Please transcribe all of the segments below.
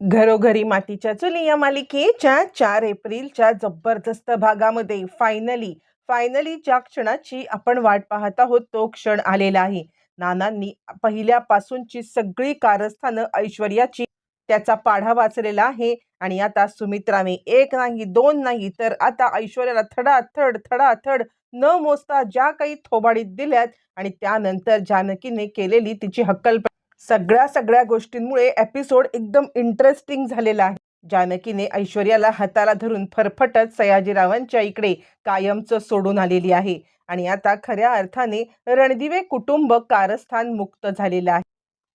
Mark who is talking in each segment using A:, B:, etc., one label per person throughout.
A: घरोघरी मातीच्या चुली या मालिकेच्या चार एप्रिलच्या जबरदस्त भागामध्ये फायनली फायनली ज्या क्षणाची आपण वाट पाहत आहोत तो क्षण आलेला आहे. नानांनी पहिल्यापासूनची सगळी कारस्थानं ऐश्वर्याची त्याचा पाढा वाचलेला आहे आणि आता सुमित्राने एक नाही दोन नाही तर आता ऐश्वर्याला थडाथड थडाथड न मोजता ज्या काही थोबाडीत दिल्यात आणि त्यानंतर जानकीने केलेली तिची हक्कल सगळ्या सगळ्या गोष्टींमुळे एपिसोड एकदम इंटरेस्टिंग झालेला आहे. जानकीने ऐश्वर्याला हाताला धरून फरफटत सयाजीरावांच्या इकडे कायमचं सोडून आलेली आहे. आणि आता खऱ्या अर्थाने रणदिवे कुटुंब कारस्थान मुक्त झालेलं आहे.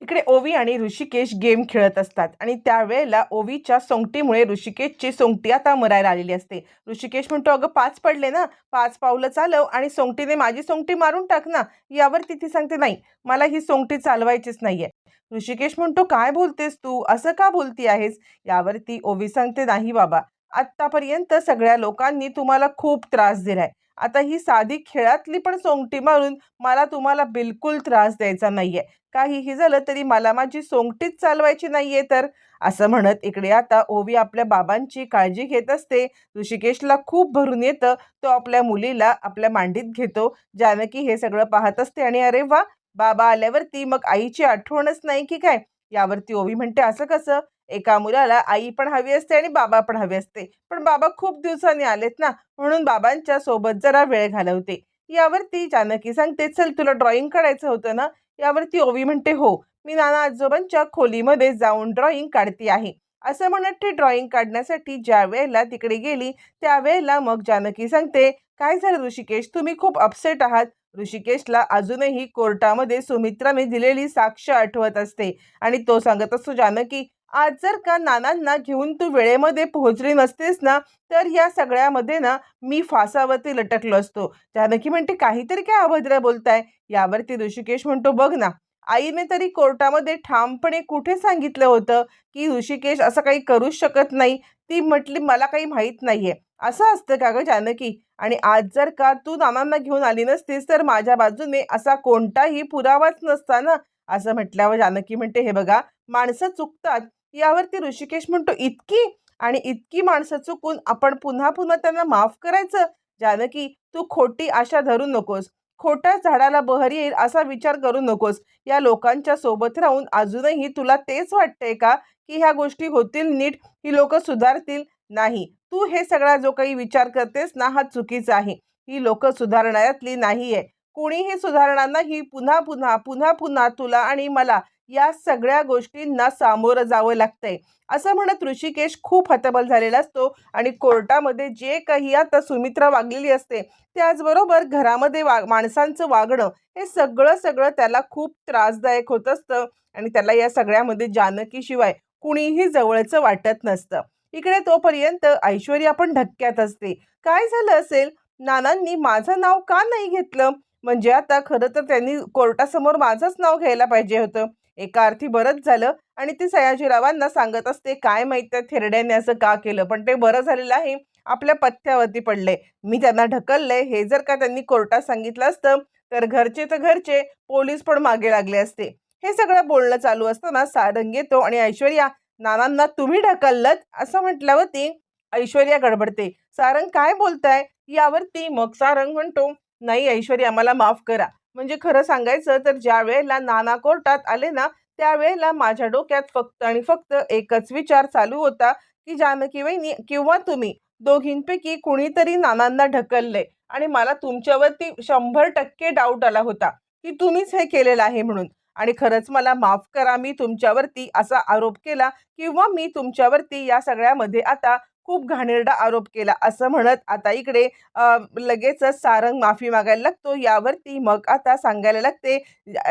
A: इकडे ओवी आणि ऋषिकेश गेम खेळत असतात आणि त्यावेळेला ओवीच्या सोंगटीमुळे ऋषिकेशची सोंगटी आता मरायला आलेली असते. ऋषिकेश म्हणतो अगं पाच पडले ना पाच पावलं चालव आणि सोंगटीने माझी सोंगटी मारून टाक ना यावर ती सांगते नाही मला ही सोंगटी चालवायचीच नाहीये. ऋषिकेश म्हणतो काय बोलतेस तू? असं का बोलती आहेस? यावरती ओवी सांगते नाही बाबा आत्तापर्यंत सगळ्या लोकांनी तुम्हाला खूप त्रास दिलाय. आता ही साधी खेळातली पण सोंगटी मारून मला तुम्हाला बिलकुल त्रास द्यायचा नाहीये. काहीही झालं तरी मला माझी सोंगटीच चालवायची नाहीये तर? असं म्हणत इकडे आता ओवी आपल्या बाबांची काळजी घेत असते. ऋषिकेशला खूप भरून येतं. तो आपल्या मुलीला आपल्या मांडीत घेतो. जानकी हे सगळं पाहत असते आणि अरे वा! बाबा आल्यावरती मग आईची आठवणच नाही की काय? यावरती ओवी म्हणते असं कसं? एका मुलाला आई पण हवी असते आणि बाबा पण हवे असते. पण बाबा खूप दिवसांनी आलेत ना म्हणून बाबांच्या सोबत जरा वेळ घालवते. यावरती जानकी सांगते चल तुला ड्रॉइंग काढायचं होतं ना? यावरती ओवी म्हणते हो मी नाना आजोबांच्या खोलीमध्ये जाऊन ड्रॉइंग काढते आहे. असं म्हणत ती ड्रॉइंग काढण्यासाठी ज्या वेळेला तिकडे गेली त्यावेळेला मग जानकी सांगते काय झालं ऋषिकेश? तुम्ही खूप अपसेट आहात. ऋषिकेशला अजूनही कोर्टामध्ये सुमित्राने दिलेली साक्ष आठवत असते आणि तो सांगत असतो जानकी आज जर का नानांना घेऊन तू वेळेमध्ये पोहोचली नसतेस ना तर या सगळ्यामध्ये ना मी फासावरती लटकलो असतो. जानकी म्हणते काहीतरी काय अभद्र बोलताय? यावरती ऋषिकेश म्हणतो बघ ना आईने तरी कोर्टामध्ये ठामपणे कुठे सांगितलं होतं की ऋषिकेश असं काही करूच शकत नाही? ती म्हटली मला काही माहीत नाहीये. असं असतं का गं जानकी? आणि आज जर का तू नानांना घेऊन आली नसतीस तर माझ्या बाजूने असा कोणताही पुरावाच नसता ना? असं म्हटल्यावर जानकी म्हणते हे बघा माणसं चुकतात यावरती ऋषिकेश म्हणतो इतकी आणि इतकी माणसं चुकून आपण पुन्हा पुन्हा त्यांना माफ करायचं? जानकी तू खोटी आशा धरू नकोस खोट्या झाडाला बहर येईल असा विचार करू नकोस. या लोकांच्या सोबत राहून अजूनही तुला तेच वाटतंय का की ह्या गोष्टी होतील नीट? ही लोक सुधारतील नाही. तू हे सगळा जो काही विचार करतेस ना हा चुकीचा आहे. ही लोक सुधारण्यातली नाही आहे कोणीही सुधारणार नाही. पुन्हा पुन्हा पुन्हा पुन्हा तुला आणि मला या सगळ्या गोष्टींना सामोरं जावं लागतंय. असं म्हणत ऋषिकेश खूप हतबल झालेला असतो आणि कोर्टामध्ये जे काही आता सुमित्रा वागलेली असते त्याचबरोबर घरामध्ये वा माणसांचं वागणं हे सगळं सगळं त्याला खूप त्रासदायक होत असतं आणि त्याला या सगळ्यामध्ये जानकीशिवाय कुणीही जवळचं वाटत नसतं. इकडे तोपर्यंत ऐश्वर्या पण धक्क्यात असते. काय झालं असेल? नानांनी माझं नाव का नाही घेतलं? म्हणजे आता खरं तर त्यांनी कोर्टासमोर माझंच नाव घ्यायला पाहिजे होतं. एका अर्थी बरंच झालं आणि ती सयाजीरावांना सांगत असते काय माहीत त्या थेरड्याने असं का केलं? पण ते बरं झालेलं आहे आपल्या पथ्यावरती पडले. मी त्यांना ढकलले हे जर का त्यांनी कोर्टात सांगितलं असतं तर घरचे तर घरचे पोलीस पण मागे लागले असते. हे सगळं बोलणं चालू असताना सारंग येतो आणि ऐश्वर्या नानांना तुम्ही ढकललत? असं म्हटल्यावरती ऐश्वर्या गडबडते. सारंग काय बोलताय? यावरती मग सारंग म्हणतो नाही ऐश्वर्या मला माफ करा. म्हणजे खरं सांगायचं तर ज्या वेळेला नाना कोर्टात आले ना त्यावेळेला माझ्या डोक्यात फक्त आणि फक्त एकच विचार चालू होता की जानकी वहिनी किंवा तुम्ही दोघींपैकी कुणीतरी नानांना ढकलले आणि मला तुमच्यावरती शंभर टक्के डाऊट आला होता की तुम्हीच हे केलेलं आहे म्हणून. आणि खरंच मला माफ करा मी तुमच्यावरती असा आरोप केला किंवा मी तुमच्यावरती या सगळ्यामध्ये आता खूप घाणेरडा आरोप केला. असं म्हणत आता इकडे लगेचच सारंग माफी मागायला लागतो. यावरती मग आता सांगायला लागते.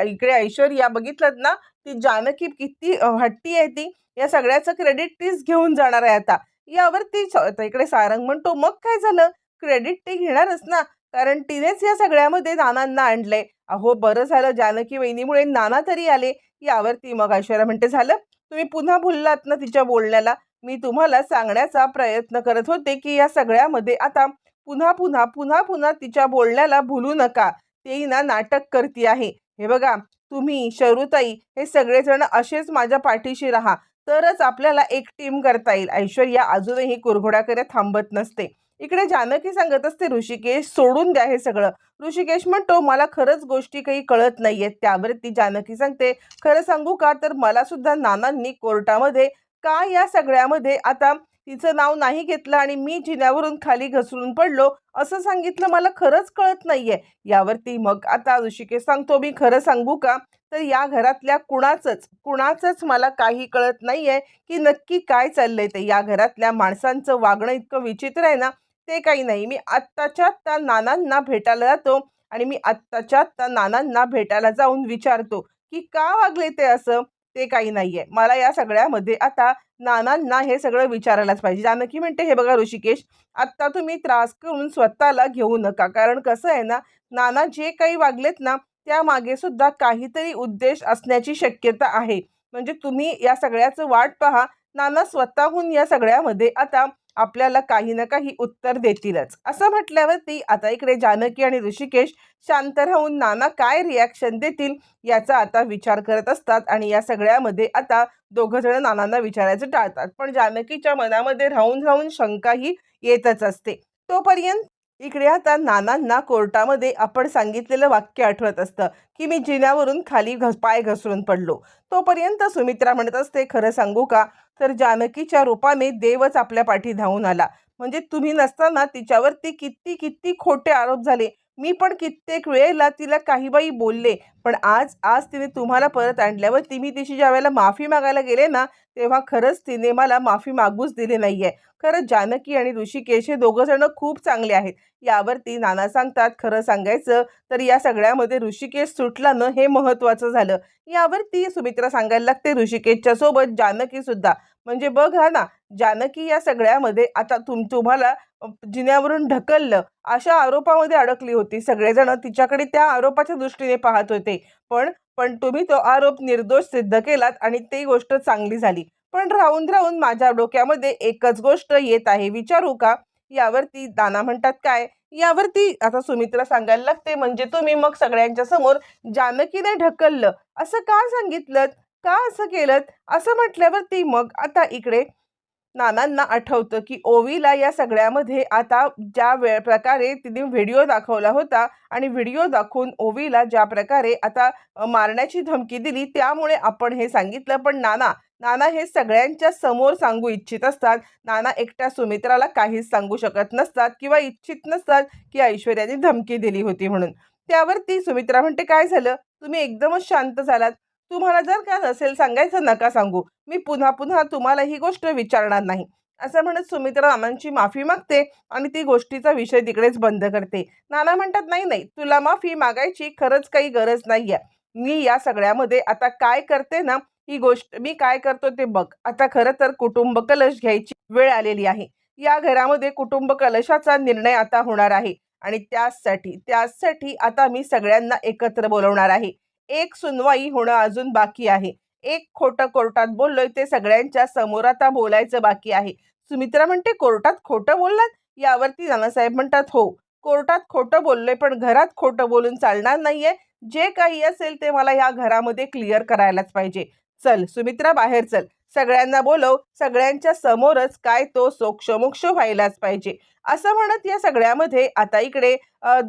A: इकडे ऐश्वर्या बघितलं ना ती जानकी किती हट्टी आहे ती. या सगळ्याचं क्रेडिट तीच घेऊन जाणार आहे आता. यावरती इकडे सारंग म्हणतो मग काय झालं? क्रेडिट ती घेणारच ना. कारण तिनेच या सगळ्यामध्ये नानांना आणलंय. अहो बरं झालं. जानकी वहिनीमुळे नाना तरी आले. यावरती मग ऐश्वर्या म्हणते झालं? तुम्ही पुन्हा भुललात ना तिच्या बोलण्याला? मी तुम्हाला सांगण्याचा प्रयत्न करत होते की या सगळ्यामध्ये आता पुन्हा पुन्हा पुन्हा पुन्हा तिच्या बोलण्याला भुलू नका. तेही ना नाटक करती आहे. हे बघा तुम्ही शरुताई हे सगळेजण असेच माझ्या पाठीशी राहा. तरच आपल्याला एक टीम करता येईल. ऐश्वर्या अजूनही कुरघोड्याकडे थांबत नसते. इकडे जानकी सांगत असते ऋषिकेश सोडून द्या हे सगळं. ऋषिकेश म्हणतो मला खरंच गोष्टी काही कळत नाहीयेत. त्यावरती जानकी सांगते खरं सांगू का? तर मला सुद्धा नानांनी कोर्टामध्ये का या सगळ्यामध्ये आता तिचं नाव नाही घेतलं आणि मी जिन्यावरून खाली घसरून पडलो असं सांगितलं मला खरंच कळत नाहीये. यावरती मग आता ऋषिकेश सांगतो मी खरं सांगू का? तर या घरातल्या कुणाचंच कुणाचंच मला काही कळत नाहीये की नक्की काय चाललंय ते. या घरातल्या माणसांचं वागणं इतकं विचित्र आहे ना ते काही नाही. मी आत्ताच्या आत्ता नानांना भेटायला जातो आणि मी आत्ताच्या आत्ता नानांना भेटायला जाऊन विचारतो की का वागले ते असं? ते काही नाहीये. मला या सगळ्यामध्ये आता नानांना हे सगळं विचारायलाच पाहिजे. जानकी म्हणते हे बघा ऋषिकेश आत्ता तुम्ही त्रास करून स्वतःला घेऊ नका. कारण कसं आहे ना नाना जे काही वागलेत ना त्यामागे सुद्धा काहीतरी उद्देश असण्याची शक्यता आहे. म्हणजे तुम्ही या सगळ्याचं वाट पहा. नाना स्वतःहून या सगळ्यामध्ये आता आपल्याला काही ना काही उत्तर देतीलच. असं म्हटल्यावरती आता इकडे जानकी आणि ऋषिकेश शांत राहून नाना काय रिॲक्शन देतील याचा आता विचार करत असतात आणि या सगळ्यामध्ये आता दोघं जण नानांना विचारायचं टाळतात. पण जानकीच्या मनामध्ये राहून राहून शंकाही येतच असते. तोपर्यंत इकडे आता नानांना कोर्टामध्ये आपण सांगितलेलं वाक्य आठवत असतं की मी जिन्यावरून खाली घस पाय घसरून पडलो. तोपर्यंत सुमित्रा म्हणत असते खरं सांगू का? तर जानकीच्या रूपाने देवच आपल्या पाठी धावून आला. म्हणजे तुम्ही नसताना तिच्यावरती किती किती खोटे आरोप झाले. मी पण कित्येक वेळेला तिला काही बाई बोलले पण आज आज तिने तुम्हाला परत आणल्यावर ती मी तिची ज्या वेळेला माफी मागायला गेले ना तेव्हा खरंच तिने मला माफी मागूच दिली आहे खरंच जानकी आणि ऋषिकेश हे दोघं जण खूप चांगले आहेत. यावरती नाना सांगतात खरं सांगायचं तर या सगळ्यामध्ये ऋषिकेश सुटला न हे महत्त्वाचं झालं. यावरती सुमित्रा सांगायला लागते ऋषिकेशच्या सोबत जानकी सुद्धा. म्हणजे बघा ना जानकी या सगळ्यामध्ये आता तुम तुम्हाला जिन्यावरून ढकललं अशा आरोपामध्ये अडकली होती. सगळेजण तिच्याकडे त्या आरोपाच्या दृष्टीने पाहत होते. पण पण तुम्ही तो आरोप निर्दोष सिद्ध केलात आणि ती गोष्ट चांगली झाली. पण राहून राहून माझ्या डोक्यामध्ये एकच गोष्ट येत आहे. विचारू का? यावरती दाना म्हणतात काय? यावरती आता सुमित्रा सांगायला लागते म्हणजे तुम्ही मग सगळ्यांच्या समोर जानकीने ढकललं. असं का सांगितलं का असं केलं असं म्हटल्यावरती मग आता इकडे नानांना आठवतं की ओवीला या सगळ्यामध्ये आता ज्या वेळ प्रकारे तिने व्हिडिओ दाखवला होता आणि व्हिडिओ दाखवून ओवीला ज्या प्रकारे आता मारण्याची धमकी दिली त्यामुळे आपण हे सांगितलं. पण नाना नाना हे सगळ्यांच्या समोर सांगू इच्छित असतात. नाना एकट्या सुमित्राला काहीच सांगू शकत नसतात किंवा इच्छित नसतात की ऐश्वर्याने धमकी दिली होती म्हणून. त्यावर ती सुमित्रा म्हणते काय झालं? तुम्ही एकदमच शांत झालात. तुम्हाला जर का नसेल सांगायचं नका सांगू. मी पुन्हा पुन्हा तुम्हाला ही गोष्ट विचारणार नाही. असं म्हणत सुमित्रा रामांची माफी मागते आणि ती गोष्टीचा विषय तिकडेच बंद करते. नाना म्हणतात नाही नाही तुला माफी मागायची खरंच काही गरज नाही आहे मी या सगळ्यामध्ये आता काय करते ना ही गोष्ट मी काय करतो ते बघ. आता खरं तर कुटुंब कलश घ्यायची वेळ आलेली आहे. या घरामध्ये कुटुंब कलशाचा निर्णय आता होणार आहे आणि त्यासाठी त्यासाठी आता मी सगळ्यांना एकत्र बोलवणार आहे. एक सुनवाई होणं अजून बाकी आहे. एक खोटं कोर्टात बोललोय ते सगळ्यांच्या समोर आता बोलायचं बाकी आहे. सुमित्रा म्हणते कोर्टात खोटं बोललात? यावरती नानासाहेब म्हणतात हो कोर्टात खोटं बोललोय पण घरात खोटं बोलून चालणार नाहीये. जे काही असेल ते मला या घरामध्ये क्लिअर करायलाच पाहिजे. चल सुमित्रा बाहेर चल. सगळ्यांना बोलव सगळ्यांच्या समोरच काय तो सोक्षमोक्ष व्हायलाच पाहिजे. असं म्हणत या सगळ्यामध्ये आता इकडे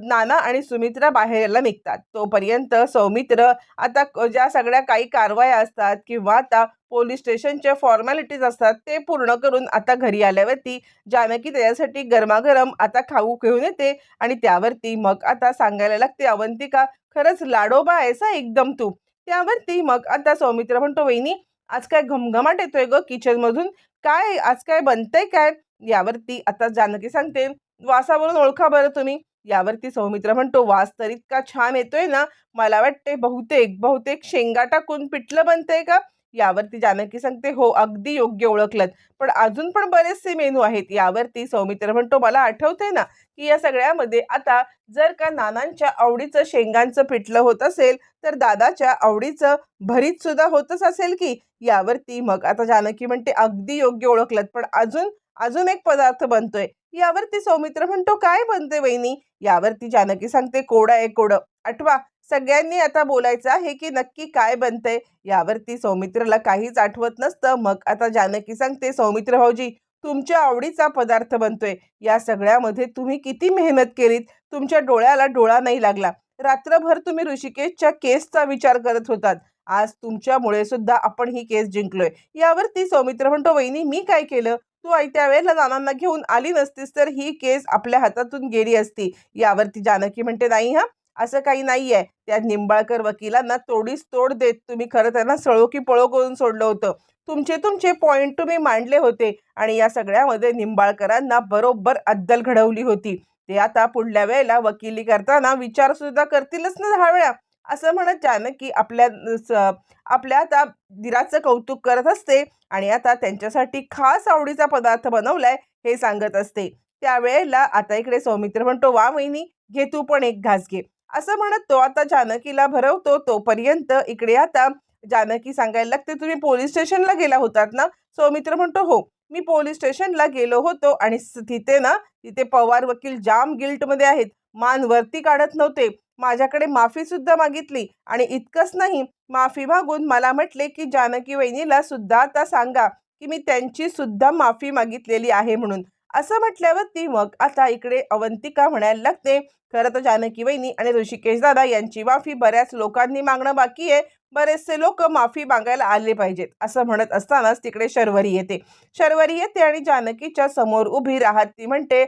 A: नाना आणि सुमित्रा बाहेर यायला निघतात. तोपर्यंत सौमित्र आता ज्या सगळ्या काही कारवाया असतात किंवा आता पोलीस स्टेशनच्या फॉर्मॅलिटीज असतात ते पूर्ण करून आता घरी आल्यावरती जानकी त्याच्यासाठी गरमागरम आता खाऊ घेऊन येते आणि त्यावरती मग आता सांगायला लागते अवंतिका खरंच लाडोबा आहेस एकदम तू. त्यावरती मग आता सौमित्र म्हणतो वहिनी आज काय घमघमाट येतोय ग किचनमधून? काय आज काय बनतंय काय? यावरती आता जानकी सांगते. वासावरून ओळखा बरं तुम्ही. यावरती सौमित्र म्हणतो वास तर इतका छान येतोय ना मला वाटते बहुतेक बहुतेक शेंगा टाकून पिठलं बनतंय का? यावरती जानकी सांगते हो अगदी योग्य ओळखलं पण अजून पण बरेचसे मेनू आहेत. यावरती सौमित्र म्हणतो मला आठवते ना की या सगळ्यामध्ये आता जर का नानांच्या आवडीचं शेंगांचं पिठलं होत असेल तर दादाच्या आवडीचं भरीत सुद्धा होतच असेल की? यावरती मग आता जानकी म्हणते अगदी योग्य ओळखलं पण अजून अजून एक पदार्थ बनतोय. यावरती सौमित्र म्हणतो काय बनते वहिनी? यावरती जानकी सांगते कोडं आहे कोडं. आठवा सगळ्यांनी आता बोलायचं आहे की नक्की काय बनतंय? यावरती सौमित्रला काहीच आठवत नसतं. मग आता जानकी सांगते सौमित्र भाऊजी तुमच्या आवडीचा पदार्थ बनतोय. या सगळ्यामध्ये तुम्ही किती मेहनत केलीत? तुमच्या डोळ्याला डोळा नाही लागला. रात्रभर तुम्ही ऋषिकेशच्या केसचा विचार करत होतात. आज तुमच्यामुळे सुद्धा आपण ही केस जिंकलोय. यावरती सौमित्र म्हणतो वहिनी मी काय केलं? तू आयत्या वेळेला नानांना घेऊन आली नसतीस तर ही केस आपल्या हातातून गेली असती. यावरती जानकी म्हणते नाही हा. असं काही नाहीये. त्या निंबाळकर वकिलांना तोडीस तोड देत तुम्ही खरं त्यांना सळो की पळो करून सोडलं होतं. तुमचे तुमचे पॉईंट तुम्ही मांडले होते आणि या सगळ्यामध्ये निंबाळकरांना बरोबर अद्दल घडवली होती. ते आता पुढल्या वेळेला वकिली करताना विचार सुद्धा करतीलच ना दहा वेळा. असं म्हणत जानकी आपल्या स- आपल्या आता दिराचं कौतुक करत असते आणि आता त्यांच्यासाठी खास आवडीचा पदार्थ बनवलाय हे सांगत असते. त्यावेळेला आता इकडे सौमित्र म्हणतो वा वहिनी घे तू पण एक घास घे. असं म्हणत तो आता जानकीला भरवतो. तोपर्यंत इकडे आता जानकी सांगायला लागते तुम्ही पोलीस स्टेशनला गेला होतात ना? सौमित्र म्हणतो हो मी पोलीस स्टेशनला गेलो होतो आणि तिथे ना तिथे पवार वकील जाम गिल्टमध्ये आहेत. मान वरती काढत नव्हते. माझ्याकडे माफी सुद्धा मागितली आणि इतकंच नाही माफी मागून मला म्हटले की जानकी वहिनीला सुद्धा आता सांगा की मी त्यांची सुद्धा माफी मागितलेली आहे म्हणून. असं म्हटल्यावरती मग आता इकडे अवंतिका म्हणायला लागते खरं तर जानकी वहिनी आणि ऋषिकेश दादा यांची माफी बऱ्याच लोकांनी मागणं बाकी आहे. बरेचसे लोक माफी मागायला आले पाहिजेत असं म्हणत असतानाच तिकडे शर्वरी येते. शर्वरी येते आणि जानकीच्या समोर उभी राहत ती म्हणते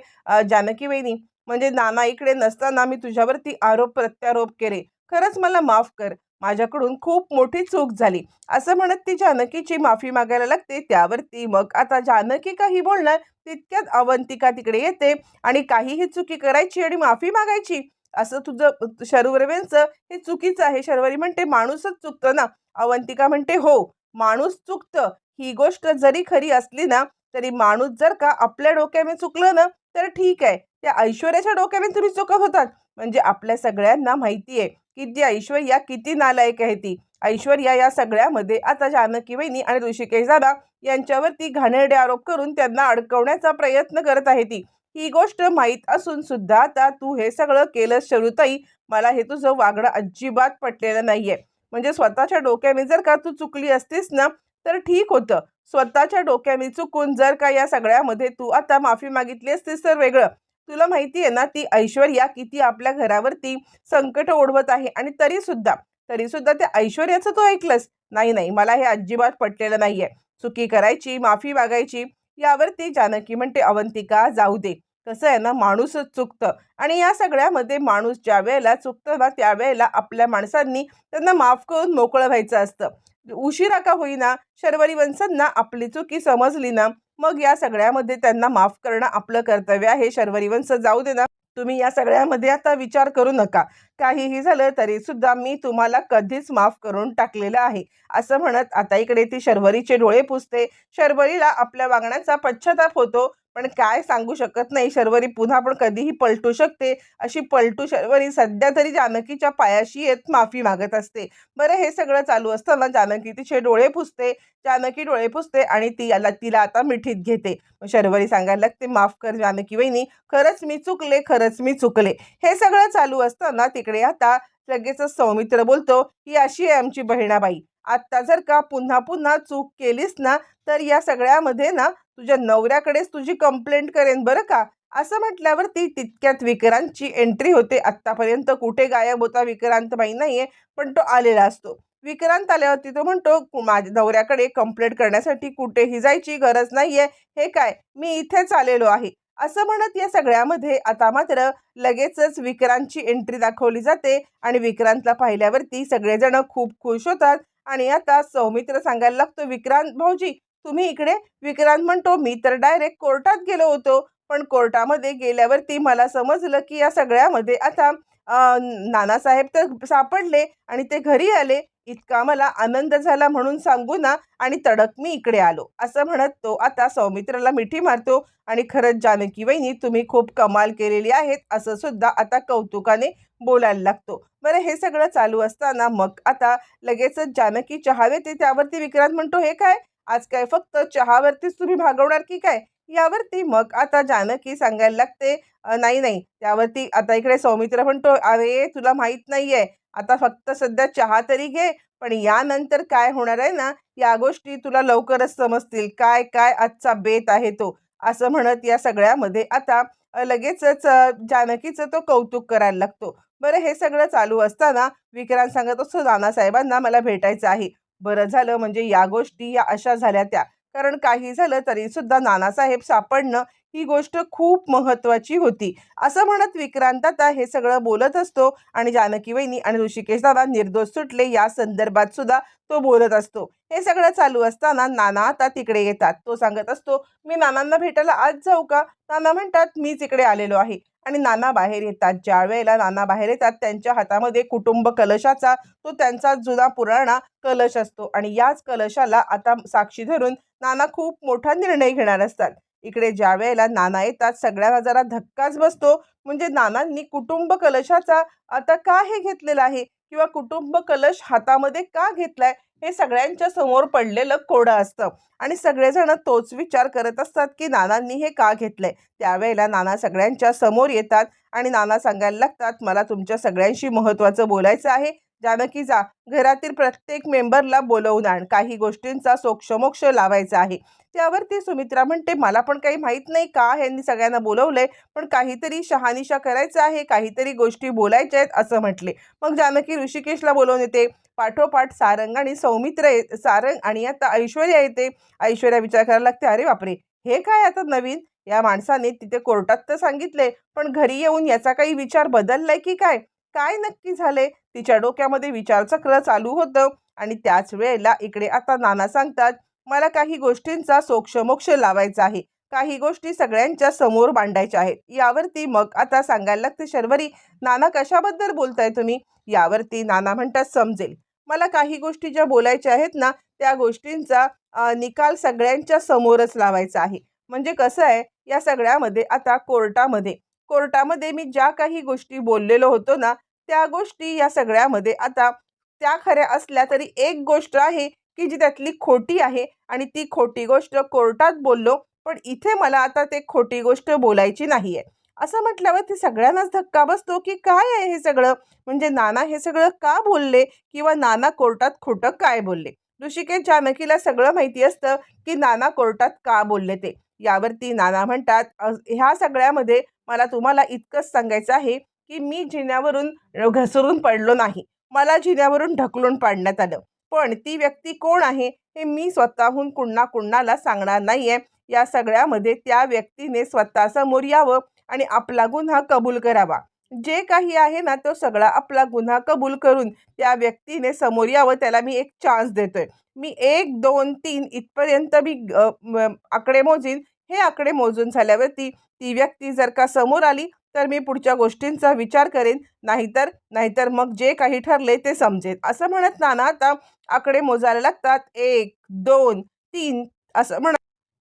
A: जानकी वहिनी म्हणजे नाना इकडे नसताना मी तुझ्यावरती आरोप प्रत्यारोप केले. खरंच मला माफ कर. माझ्याकडून खूप मोठी चूक झाली. असं म्हणत ती जानकीची माफी मागायला लागते. त्यावरती मग आता जानकी काही बोलणार तितक्यात अवंतिका तिकडे येते आणि काहीही चुकी करायची आणि माफी मागायची असं तुझं शर्वरवेंचं हे चुकीचं आहे. शर्वरी म्हणते माणूसच चुकतं ना. अवंतिका म्हणते हो माणूस चुकतं. ही गोष्ट जरी खरी असली ना तरी माणूस जर का आपल्या डोक्याने चुकलं ना तर ठीक आहे. त्या ऐश्वर्याच्या डोक्याने तुम्ही चुकत होतात. म्हणजे आपल्या सगळ्यांना माहिती आहे की ऐश्वर्या किती नालायक आहे ती. ऐश्वर्या या सगळ्यामध्ये आता जानकी वहिनी आणि ऋषिकेश दादा यांच्यावरती घाणेरडे आरोप करून त्यांना अडकवण्याचा प्रयत्न करत आहे ती. ही गोष्ट माहीत असून सुद्धा आता तू हे सगळं केलं शरुताई मला हे तुझं वागणं अजिबात पटलेलं नाहीये. म्हणजे स्वतःच्या डोक्याने जर का तू चुकली असतीस ना तर ठीक होतं. स्वतःच्या डोक्याने चुकून जर का या सगळ्यामध्ये तू आता माफी मागितली असतीस तर वेगळं. तुला माहिती आहे ना ती ऐश्वर्या किती आपल्या घरावरती संकट ओढवत आहे आणि तरी सुद्धा तरी सुद्धा त्या ऐश्वर्याचं तू ऐकलंस? नाही नाही मला हे अजिबात पटलेलं नाहीये. चुकी करायची माफी मागायची यावरती जानकी म्हणते अवंतिका जाऊ दे. कसं आहे ना माणूसच चुकतं. आणि या सगळ्यामध्ये माणूस ज्या वेळेला चुकतं ना त्यावेळेला आपल्या माणसांनी त्यांना माफ करून मोकळं व्हायचं असतं. उशिरा का होईना शर्वरी वंशांना आपली चुकी समजली ना मग या सगळ्यामध्ये त्यांना माफ करणं आपलं कर्तव्य आहे. शर्वरीवंश जाऊ दे ना. तुम्ही या सगळ्यामध्ये आता विचार करू नका. काहीही झालं तरी सुद्धा मी तुम्हाला कधीच माफ करून टाकलेलं आहे. असं म्हणत आता इकडे ती शर्वरीचे डोळे पुसते. शर्वरीला आपल्या वागण्याचा पश्चाताप होतो. पण काय सांगू शकत नाही. शर्वरी पुन्हा पण कधीही पलटू शकते. अशी पलटू शर्वरी सध्या तरी जानकीच्या पायाशी येत माफी मागत असते. बरं हे सगळं चालू असताना जानकी तिचे डोळे पुसते. जानकी डोळे पुसते आणि ती याला तिला आता मिठीत घेते. शर्वरी सांगायला लागते माफ कर जानकी वहिनी. खरंच मी चुकले खरंच मी चुकले. हे सगळं चालू असताना तिकडे आता लगेचच सौमित्र बोलतो ही अशी आहे आमची बहिणाबाई. आत्ता जर का पुन्हा पुन्हा चूक केलीस ना तर या सगळ्यामध्ये ना तुझ्या नवऱ्याकडेच तुझी कंप्लेंट करेन बरं का? असं म्हटल्यावरती तितक्यात विक्रांतची एंट्री होते. आत्तापर्यंत कुठे गायब होता विक्रांत माहीत नाहीये पण तो आलेला असतो. विक्रांत आल्यावरती तो म्हणतो माझ्या नवऱ्याकडे कंप्लेंट करण्यासाठी कुठेही जायची गरज नाहीये. हे काय? मी इथेच आलेलो आहे. असं म्हणत या सगळ्यामध्ये आता मात्र लगेचच विक्रांतची एंट्री दाखवली जाते आणि विक्रांतला पाहिल्यावरती सगळेजण खूप खुश होतात. आणि आता सौमित्र सांगायला लागतो विक्रांत भाऊजी तुम्ही इकडे विक्रांत म्हणतो मी तर डायरेक्ट कोर्टात गेलो होतो पण कोर्टामध्ये गेल्यावरती मला समजलं की या सगळ्यामध्ये आता नानासाहेब तर सापडले आणि ते घरी आले. इतका मला आनंद झाला म्हणून सांगू ना आणि तडक मी इकडे आलो असं म्हणत तो आता सौमित्राला मिठी मारतो आणि खरंच जानकी वहिनी तुम्ही खूप कमाल केलेली आहेत असं सुद्धा आता कौतुकाने बोलायला लागतो. बरं हे सगळं चालू असताना मग आता लगेचच जानकी चहावे ते त्यावरती विक्रांत म्हणतो हे काय? आज काय फक्त चहावरतीच तुम्ही भागवणार की काय? यावरती मग आता जानकी सांगायला लागते नाही नाही त्यावरती आता इकडे सौमित्र म्हणतो अरे तुला माहीत नाहीये आता फक्त सध्या चहा तरी घे पण यानंतर काय होणार आहे ना या गोष्टी तुला लवकरच समजतील काय काय आजचा बेत आहे तो असं म्हणत या सगळ्यामध्ये आता लगेचच जानकीचं तो कौतुक करायला लागतो. बरं हे सगळं चालू असताना विक्रांत सांगत असतो नानासाहेबांना मला भेटायचं आहे बरं झालं म्हणजे या गोष्टी या अशा झाल्या त्या. कारण काही झालं तरी सुद्धा नानासाहेब सापडणं ही गोष्ट खूप महत्वाची होती. असं म्हणत विक्रांत आता हे सगळं बोलत असतो आणि जानकी वहिनी आणि ऋषिकेश दादा निर्दोष सुटले या संदर्भात सुद्धा तो बोलत असतो. हे सगळं चालू असताना नाना आता तिकडे येतात. तो सांगत असतो मी नानांना भेटायला आज जाऊ का? नाना म्हणतात मीच इकडे आलेलो आहे. आणि नाना बाहेर येतात. ज्या वेळेला नाना बाहेर येतात त्यांच्या हातामध्ये कुटुंब कलशाचा तो त्यांचा जुना पुराणा कलश असतो. आणि याच कलशाला आता साक्षी धरून नाना खूप मोठा निर्णय घेणार असतात. इकडे ज्या वेळेला नाना येतात सगळ्यांना जरा धक्काच बसतो. म्हणजे नानांनी कुटुंब कलशाचा आता का हे घेतलेलं आहे? किंवा कुटुंब कलश हातामध्ये का घेतलाय? हे सगळ्यांच्या समोर पडलेलं कोडं असतं. आणि सगळेजण तोच विचार करत असतात की नानांनी हे का घेतलंय? त्यावेळेला नाना सगळ्यांच्या समोर येतात आणि नाना सांगायला लागतात मला तुमच्या सगळ्यांशी महत्त्वाचं बोलायचं आहे. जानकी जा. घरातील प्रत्येक मेंबरला बोलवून आण. काही गोष्टींचा सोक्षमोक्ष लावायचा आहे. त्यावरती सुमित्रा म्हणते मला पण काही माहीत नाही का ह्यांनी सगळ्यांना बोलवलंय पण काहीतरी शहानिशा करायचं आहे काहीतरी गोष्टी बोलायच्या आहेत असं म्हटले. मग जानकी ऋषिकेशला बोलवून येते. पाठोपाठ सारंग आणि सौमित्र ये सारंग आणि आता ऐश्वर्या येते. ऐश्वर्या विचार करायला लागते अरे बापरे हे काय आता नवीन? या माणसाने तिथे कोर्टात तर सांगितले पण घरी येऊन याचा काही विचार बदललाय की काय? काय नक्की झाले तिच्या डोक्यामध्ये विचारचक्र चालू होतं आणि त्याच वेळेला इकडे आता नाना सांगतात मला काही गोष्टींचा सोक्षमोक्ष लावायचा आहे. काही गोष्टी सगळ्यांच्या समोर मांडायच्या आहेत. यावरती मग आता सांगायला लागते शर्वरी नाना कशाबद्दल बोलताय तुम्ही? यावरती नाना म्हणतात समजेल. मला काही गोष्टी ज्या बोलायच्या आहेत ना त्या गोष्टींचा निकाल सगळ्यांच्या समोरच लावायचा आहे. म्हणजे कसं आहे या सगळ्यामध्ये आता कोर्टामध्ये. कोर्टामध्ये मी ज्या काही गोष्टी बोललेलो होतो ना त्या गोष्टी या सगळ्यामध्ये आता त्या खऱ्या असल्या तरी एक गोष्ट आहे की जी त्यातली खोटी आहे आणि ती खोटी गोष्ट कोर्टात बोललो पण इथे मला आता ते खोटी गोष्ट बोलायची नाही आहे असं म्हटल्यावर ते सगळ्यांनाच धक्का बसतो की काय आहे हे सगळं? म्हणजे नाना हे सगळं का बोलले किंवा नाना कोर्टात खोटं काय बोलले? ऋषिकेश जानकीला सगळं माहिती असतं की नाना कोर्टात का बोलले ते. यावरती नाना म्हणतात ह्या सगळ्यामध्ये मला तुम्हाला इतकंच सांगायचं आहे की मी जिन्यावरून घसरून पडलो नाही. मला जिन्यावरून ढकलून पाडण्यात आलं. पण ती व्यक्ती कोण आहे हे मी स्वतःहून कुणा कुणाला सांगणार नाही आहे या सगळ्यामध्ये त्या व्यक्तीने स्वतःसमोर यावं आणि आपला गुन्हा कबूल करावा. जे काही आहे ना तो सगळा आपला गुन्हा कबूल करून त्या व्यक्तीने समोर यावं त्याला मी एक चान्स देतोय. मी एक दोन तीन इथपर्यंत मी आकडे मोजीन. हे आकडे मोजून झाल्यावरती ती व्यक्ती जर का समोर आली तर मी पुढच्या गोष्टींचा विचार करेन. नाहीतर नाहीतर मग जे काही ठरले ते समजेल असं म्हणत नाना आता आकडे मोजायला लागतात. एक दोन तीन असं म्हणत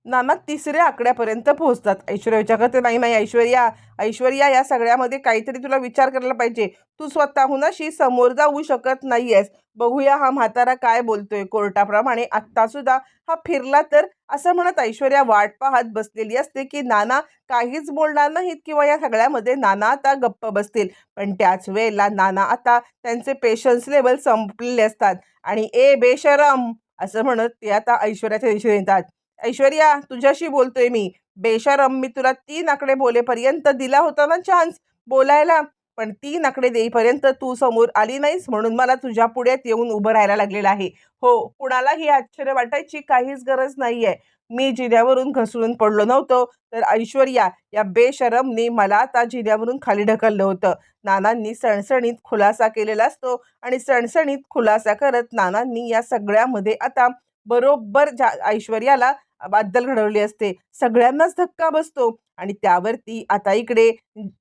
A: नाना तिसऱ्या आकड्यापर्यंत पोहोचतात. ऐश्वर्या विचार करते नाही नाही ऐश्वर्या ऐश्वर्या या सगळ्यामध्ये काहीतरी तुला विचार करायला पाहिजे. तू स्वतःहून अशी समोर जाऊ शकत नाहीयेस. बघूया हा म्हातारा काय बोलतोय कोर्टाप्रमाणे. आत्ता सुद्धा हा फिरला तर असं म्हणत ऐश्वर्या वाट पाहत बसलेली असते की नाना काहीच बोलणार नाहीत किंवा या सगळ्यामध्ये नाना आता गप्प बसतील. पण त्याच वेळेला नाना आता त्यांचे पेशन्स लेवल संपलेले असतात. आणि ए बेशरम असं म्हणत ते आता ऐश्वर्याच्या दिशेने येतात. ऐश्वर्या तुझ्याशी बोलतोय मी. बेशरम मी तुला तीन आकडे बोलेपर्यंत दिला होता ना चान्स बोलायला. पण तीन आकडे देईपर्यंत तू समोर आली नाहीस म्हणून मला तुझ्या पुढ्यात येऊन उभं राहायला लागलेलं आहे. हो कुणालाही आश्चर्य वाटायची काहीच गरज नाहीये. मी जिन्यावरून घसरून पडलो नव्हतो. तर ऐश्वर्या या बेशरमने मला आता जिन्यावरून खाली ढकललं होतं. नानांनी सणसणीत खुलासा केलेला असतो आणि सणसणीत खुलासा करत नानांनी या सगळ्यामध्ये आता बरोबर ज्या ऐश्वर्याला बादल घडवली असते. सगळ्यांनाच धक्का बसतो. आणि त्यावरती आता इकडे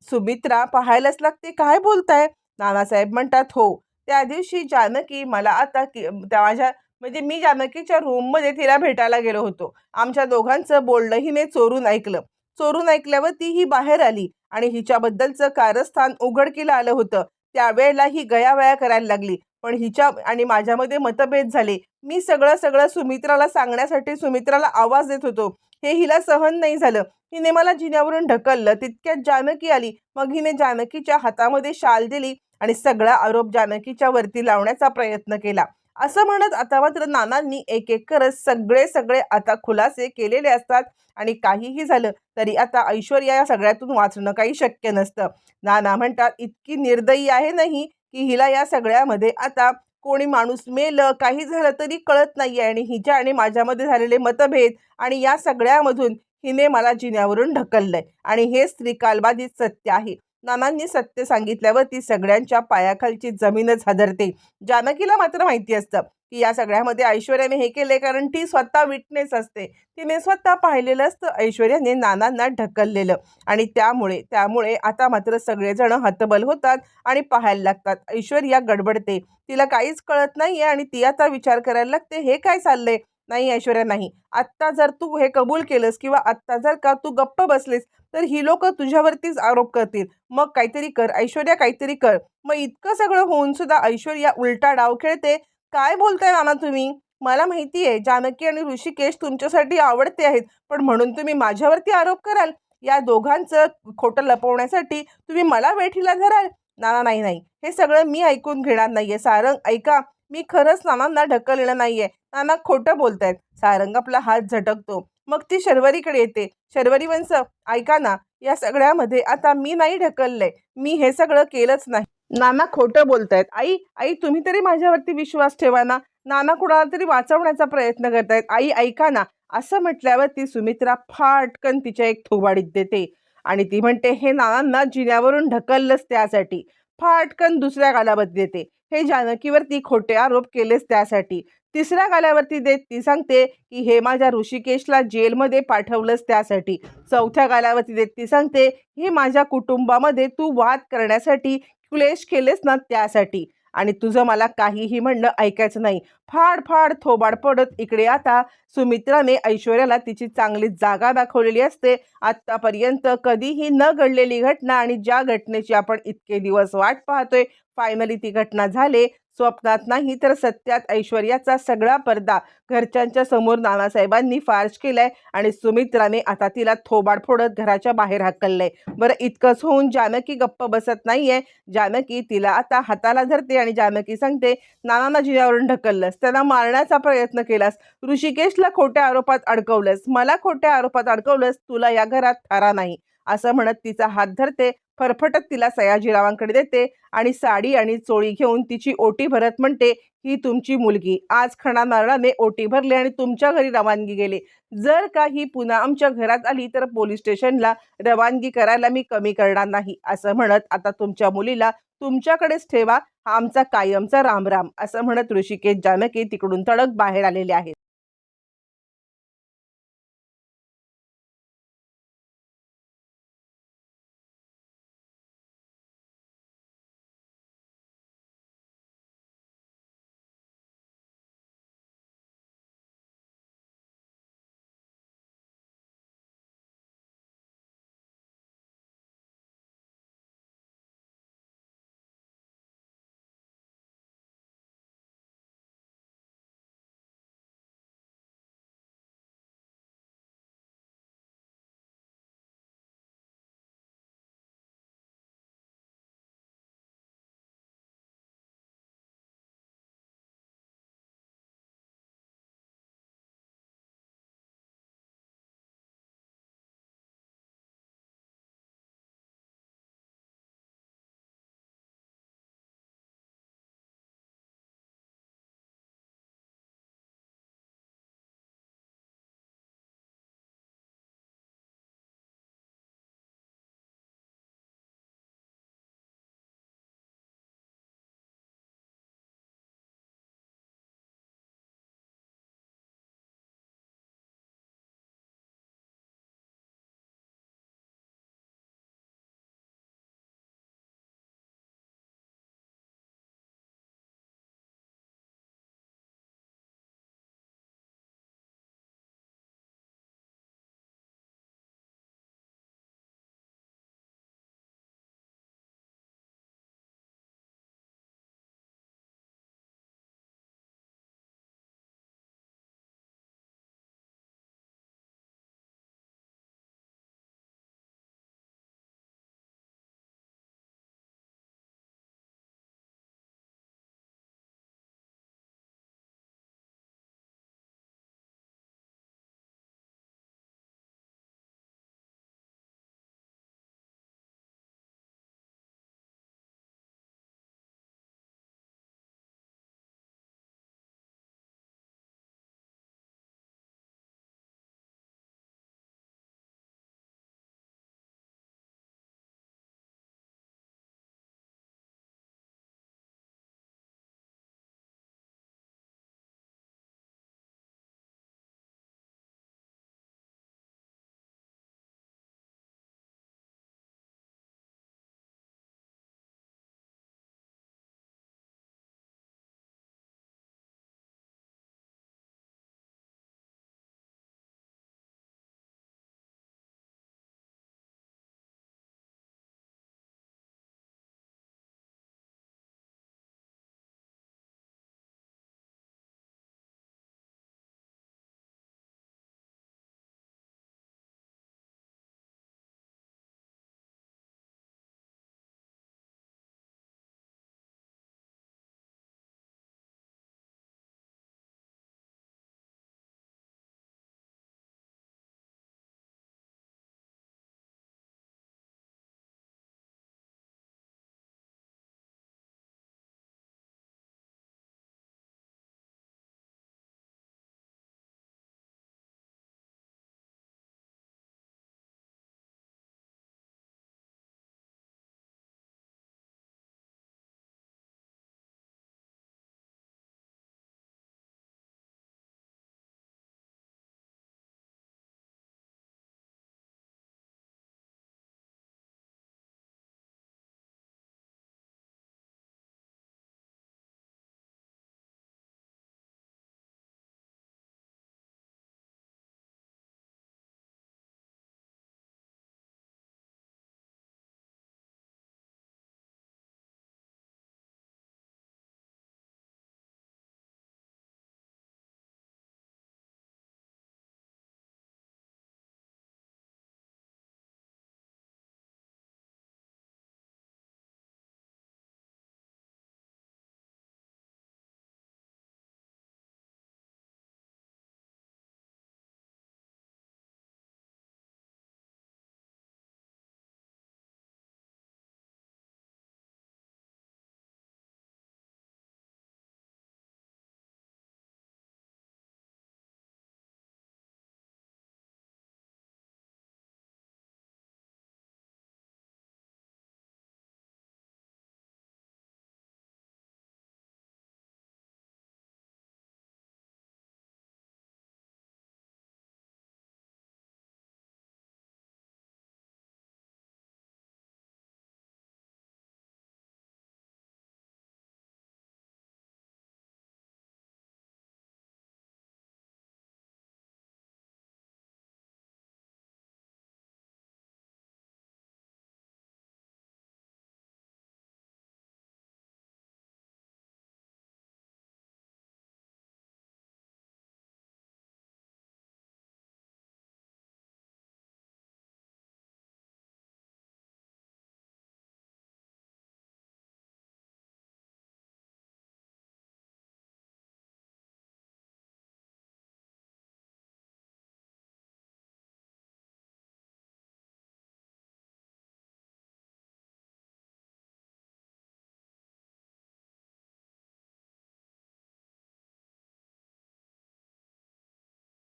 A: सुमित्रा पाहायलाच लागते काय बोलताय? नानासाहेब म्हणतात हो त्या दिवशी जानकी मला आता की त्या माझ्या म्हणजे मी जानकीच्या रूममध्ये तिला भेटायला गेलो होतो. आमच्या दोघांचं बोलणं हिने चोरून ऐकलं. चोरून ऐकल्यावर ती ही बाहेर आली आणि हिच्याबद्दलचं कारस्थान उघडकीला आलं होतं. त्यावेळेला ही गयावया करायला लागली. पण हिच्या आणि माझ्यामध्ये मतभेद झाले. मी सगळं सगळं सुमित्राला सांगण्यासाठी सुमित्राला आवाज देत होतो. हे हिला सहन नाही झालं. हिने मला जिन्यावरून ढकललं. तितक्यात जानकी आली. मग हिने जानकीच्या हातामध्ये शाल दिली आणि सगळा आरोप जानकीच्या वरती लावण्याचा प्रयत्न केला. असं म्हणत आता मात्र नानांनी एक एक करत सगळे सगळे आता खुलासे केलेले असतात आणि काहीही झालं तरी आता ऐश्वर्या या सगळ्यातून वाचणं काही शक्य नसतं. नाना म्हणतात इतकी निर्दयी आहे नाही की हिला या सगळ्यामध्ये आता कोणी माणूस मेलं काही झालं तरी कळत नाही आहे आणि हिच्या आणि माझ्यामध्ये झालेले मतभेद आणि या सगळ्यामधून हिने मला जिन्यावरून ढकललंय. आणि हे स्त्रीकालबाधित सत्य आहे. नानांनी सत्य सांगितल्यावर ती सगळ्यांच्या पायाखालची जमीनच हादरते. जानकीला मात्र माहिती असतं. की या सगळ्यामध्ये ऐश्वर्याने हे केले कारण ती स्वतः विटनेस असते. तिने स्वतः पाहिलेलं असतं. ऐश्वर्याने नानांना ढकललेलं. आणि त्यामुळे त्यामुळे आता मात्र सगळेजण हतबल होतात आणि पाहायला लागतात. ऐश्वर्या गडबडते. तिला काहीच कळत नाही आहे आणि ती आता विचार करायला लागते हे काय चाललंय? नाही ऐश्वर्या नाही. आत्ता जर तू हे कबूल केलंस किंवा आत्ता जर का तू गप्प बसलीस तर ही लोक तुझ्यावरतीच आरोप करतील. मग काहीतरी कर. ऐश्वर्या काहीतरी कर. मग इतकं सगळं होऊन सुद्धा ऐश्वर्या उलटा डाव खेळते. काय बोलताय नाना तुम्ही? मला माहिती आहे जानकी आणि ऋषिकेश तुमच्यासाठी आवडते आहेत पण म्हणून तुम्ही माझ्यावरती आरोप कराल. या दोघांचं खोटं लपवण्यासाठी तुम्ही मला वेठीला धराल. नाना नाही नाही. हे सगळं मी ऐकून घेणार नाहीये. सारंग ऐका मी खरंच नानांना ढकललं नाहीये. नाना खोटं बोलतायत. सारंग आपला हात झटकतो. मग ती शर्वरीकडे येते. शर्वरी वंश ऐका ना या सगळ्यामध्ये आता मी नाही ढकललंय मी हे सगळं केलंच नाही. नाना खोटं बोलतायत. आई आई तुम्ही तरी माझ्यावरती विश्वास ठेवा ना. नाना कुणाला तरी वाचवण्याचा प्रयत्न करतायत. आई ऐका ना. असं म्हटल्यावर ती सुमित्रा फाटकन तिच्या एक थोबाडीत देते आणि ती म्हणते हे नानांना जिन्यावरून ढकललंच त्यासाठी. फाटकन दुसऱ्या गालावरती देते. हे जानकीवरती खोटे आरोप केलेच त्यासाठी. तिसऱ्या गाल्यावरती देत ती सांगते की हे माझ्या ऋषिकेशला जेलमध्ये पाठवलंच त्यासाठी. चौथ्या गाल्यावरती देत ती सांगते हे माझ्या कुटुंबामध्ये तू वाद करण्यासाठी क्लेश केलेस ना त्यासाठी. आणि तुझं मला काहीही म्हणणं ऐकायचं नाही. फाड फाड थोबाड पडत इकडे आता. सुमित्राने ऐश्वर्याला तिची चांगली जागा दाखवलेली असते. आत्तापर्यंत कधीही न घडलेली घटना आणि ज्या घटनेची आपण इतके दिवस वाट पाहतोय फायनली ती घटना झाले. स्वप्नात नाही तर सत्यात ऐश्वर्याचा सगळा पडदा घरच्यांच्या समोर नानासाहेबांनी फार्श केलाय आणि सुमित्राने आता तिला थोबाड फोडत घराच्या बाहेर हाकललंय. बरं इतकंच होऊन जानकी गप्प बसत नाहीये. जानकी तिला आता हाताला धरते आणि जानकी सांगते नानांना जिन्यावरून ढकललंस त्यांना मारण्याचा प्रयत्न केलास. ऋषिकेशला खोट्या आरोपात अडकवलंस. मला खोट्या आरोपात अडकवलंस. तुला या घरात थारा नाही. असं म्हणत तिचा हात धरते. फरफटत तिला सयाजीरावांकडे देते आणि साडी आणि चोळी घेऊन तिची ओटी भरत म्हणते ही तुमची मुलगी. आज खणा नारळाने ओटी भरले आणि तुमच्या घरी रवानगी गेले. जर का ही पुन्हा आमच्या घरात आली तर पोलीस स्टेशनला रवानगी करायला मी कमी करणार नाही असं म्हणत आता तुमच्या मुलीला तुमच्याकडेच ठेवा हा आमचा कायमचा रामराम असं म्हणत ऋषिकेश जानकी तिकडून तडक बाहेर आलेले आहेत.